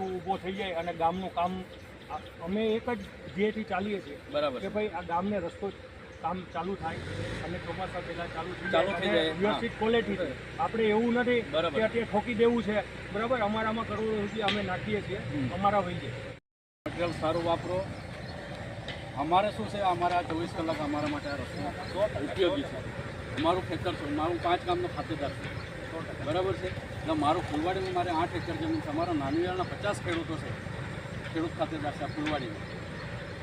Issue ઊભો થઈ જાય અને ગામનું કામ અમે એક જ ધ્યેયથી ચાલીએ છીએ બરાબર કે ભાઈ આ ગામને રસ્તો કામ ચાલુ થાય અને ચોમાસા પહેલા ચાલુ થઈ જાય વ્યવસ્થિત ક્વોલિટીથી આપણે એવું નથી. કે અત્યારે ઠોકી દેવું છે. બરાબર અમારામાં કરોડો રૂપિયા અમે નાખીએ છીએ. અમારા વહી જાય. મટીરિયલ સારું વાપરો. અમારે શું છે? અમારા ચોવીસ કલાક અમારા માટે આ રસ્તો ઉપયોગી છે. અમારું ખેતર છે. મારું પાંચ કામનો ખાતેદાર છે. બરાબર છે? એટલે મારું ફૂલવાડીમાં મારે આઠ એકર જમીન છે. અમારા નાનીવાળાના પચાસ ખેડૂતો છે. ખેડૂત ખાતેદાર છે આ ફૂલવાડીમાં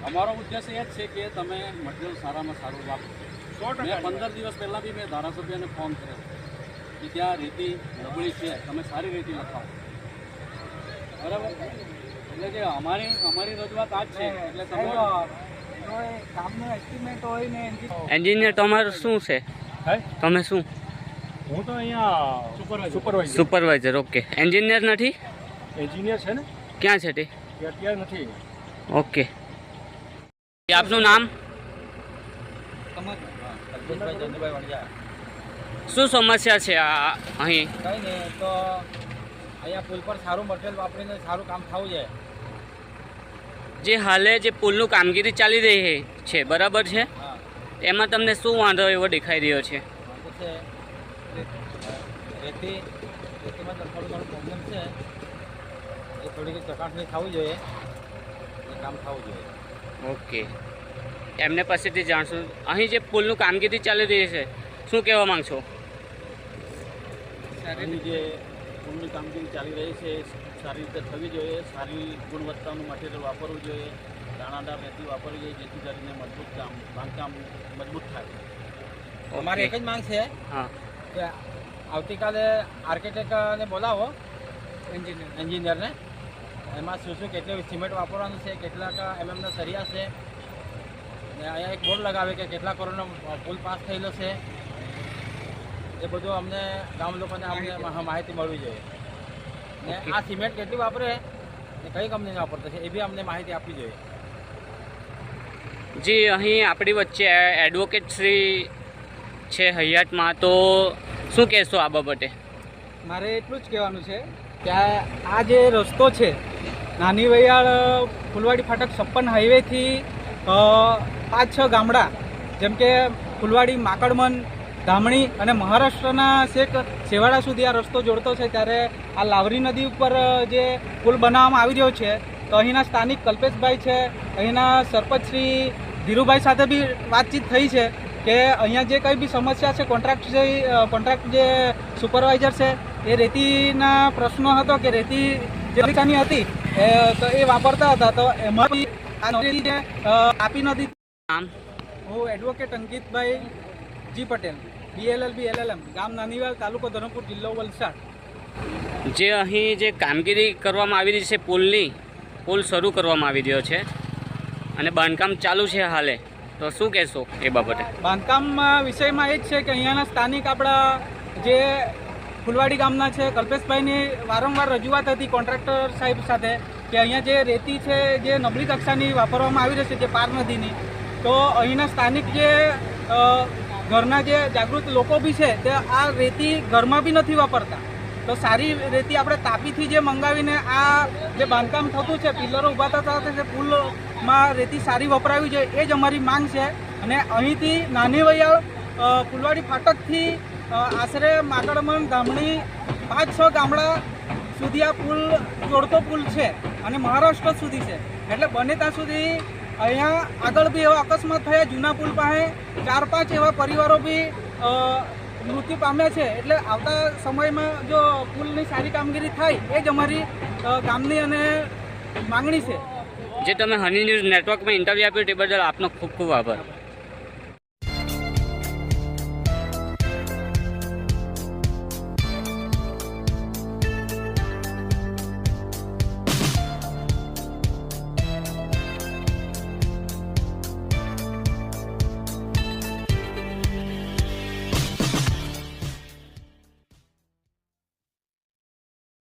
અમારો ઉદ્દેશ એ જ છે કે તમે મટીરિયલ સારામાં સારું વાપરો. સો મેં પંદર દિવસ પહેલાં બી મેં ધારાસભ્યને ફોન કર્યો કે ત્યાં રેતી નબળી છે. તમે સારી રીતે લખાવો. બરાબર? એટલે કે અમારી અમારી રજૂઆત આ જ છે. એટલે તમે કામનો એસ્ટિમેટ હોય ને એન્જિનિયર તમારું શું છે? તમે શું? હું તો અહીંયા supervisor. Supervisor supervisor okay. Engineer નથી? એન્જિનિયર છે ને? ક્યાં છે તે? અત્યારે નથી. ઓકે. આપનું નામ? શું સમસ્યા છે આ અહીં? કંઈ નહીં તો અહીંયા પુલ પર સારું મટીરિયલ વાપરીને સારું કામ થવું છે જે હાલે જે પુલનું કામગીરી ચાલી રહી છે બરાબર છે? એમાં તમને શું વાંધો એવો દેખાઈ રહ્યો છે. રેતી રેતીમાં તો થોડું ઘણું પ્રોબ્લેમ છે. એ થોડીક ચકાસણી થવી જોઈએ. એ કામ થવું જોઈએ. ઓકે. એમને પાસેથી જાણશું. અહીં જે પુલનું કામગીરી ચાલી રહી છે શું કહેવા માગશો? એની જે પુલની કામગીરી ચાલી રહી છે સારી રીતે થવી જોઈએ. સારી ગુણવત્તાનું મટીરિયલ વાપરવું જોઈએ. દાણાદાર રેતી વાપરવી જોઈએ જેથી કરીને મજબૂત કામ બાંધકામ મજબૂત થાય. અમારી એક જ માંગ છે. હા. કે આવતીકાલે આર્કિટેક્ટને બોલાવો. એન્જિનિયર. એન્જિનિયરને. એમાં શું શું કેટલું સિમેન્ટ વાપરવાનું છે કેટલાક એમએમના સરિયા છે. ને અહીંયા એક બોર્ડ લગાવે કે કેટલા કરોડનો પુલ પાસ થયેલો છે. એ બધું અમને ગામ લોકોને અમને માહિતી. મળવી જોઈએ. ને આ સિમેન્ટ કેટલી વાપરે ને કઈ કંપનીને વાપરતા છે એ બી અમને માહિતી આપવી જોઈએ. જી અહીં આપણી વચ્ચે એડવોકેટ શ્રી છે હૈયાતમાં, તો શું કહેશો આ બાબતે? મારે એટલું જ કહેવાનું છે કે આ જે રસ્તો છે, નાની વૈયાળ, ફુલવાડી ફાટક છપ્પન હાઈવેથી પાંચ છ ગામડા, જેમ કે ફુલવાડી, માકડમન, ધામણી અને મહારાષ્ટ્રના શેખ સેવાડા સુધી આ રસ્તો જોડતો છે, ત્યારે આ લાવરી નદી ઉપર જે પુલ બનાવવામાં આવી રહ્યો છે, તો અહીંના સ્થાનિક કલ્પેશભાઈ છે, અહીંના સરપંચ શ્રી ધીરુભાઈ સાથે બી વાતચીત થઈ છે કે અહીંયા જે કંઈ બી સમસ્યા છે કોન્ટ્રાક્ટ જે કોન્ટ્રાક્ટ જે સુપરવાઇઝર છે એ રેતીના પ્રશ્નો હતો કે રેતી જે રીતની હતી તો એ વાપરતા હતા. તો એમાં બી આ નદી જે આપી નથી હું advocate Ankitbhai ji Patel BLL B LLM ગામ નાનીવાલ તાલુકો ધરમપુર જિલ્લો વલસાડ. જે અહીં જે કામગીરી કરવામાં આવી રહી છે પુલની પુલ શરૂ કરવામાં આવી રહ્યો છે. અને બાંધકામ ચાલુ છે હાલે. તો શું કહેશો એ બાબતે? બાંધકામ વિષયમાં એ જ છે કે અહીંયાના સ્થાનિક આપણા જે ફુલવાડી ગામના છે, કલ્પેશભાઈની વારંવાર રજૂઆત હતી કોન્ટ્રાક્ટર સાહેબ સાથે કે અહીંયા જે રેતી છે, જે નબળી કક્ષાની વાપરવામાં આવી રહી છે, જે પાર નદીની, તો અહીંના સ્થાનિક જે ઘરના જે જાગૃત લોકો બી છે, તે આ રેતી ઘરમાં બી નથી વાપરતા. તો સારી રેતી આપણે તાપીથી જે મંગાવીને આ જે બાંધકામ થતું છે પિલ્લરો ઊભા થતા હતા તે પુલમાં રેતી સારી વપરાવી જોઈએ એ જ અમારી માંગ છે. અને અહીંથી નાની વૈયા ફુલવાડી ફાટકથી આશરે માકડમણ ગામડી પાંચ છ ગામડા સુધી આ પુલ જોડતો પુલ છે અને મહારાષ્ટ્ર સુધી છે. એટલે બને ત્યાં સુધી અહીંયા આગળ બી એવા અકસ્માત થયા, જૂના પુલ પાસે ચાર પાંચ એવા પરિવારો બી મૃત્યુ પામ્યા છે એટલે આવતા સમયમાં જો પુલની સારી કામગીરી થાય, એ જ અમારી ગામની અને માંગણી છે. જે તમે હની ન્યૂઝ નેટવર્કમાં ઇન્ટરવ્યૂ આપ્યું તે બદલ આપનો ખૂબ ખૂબ આભાર.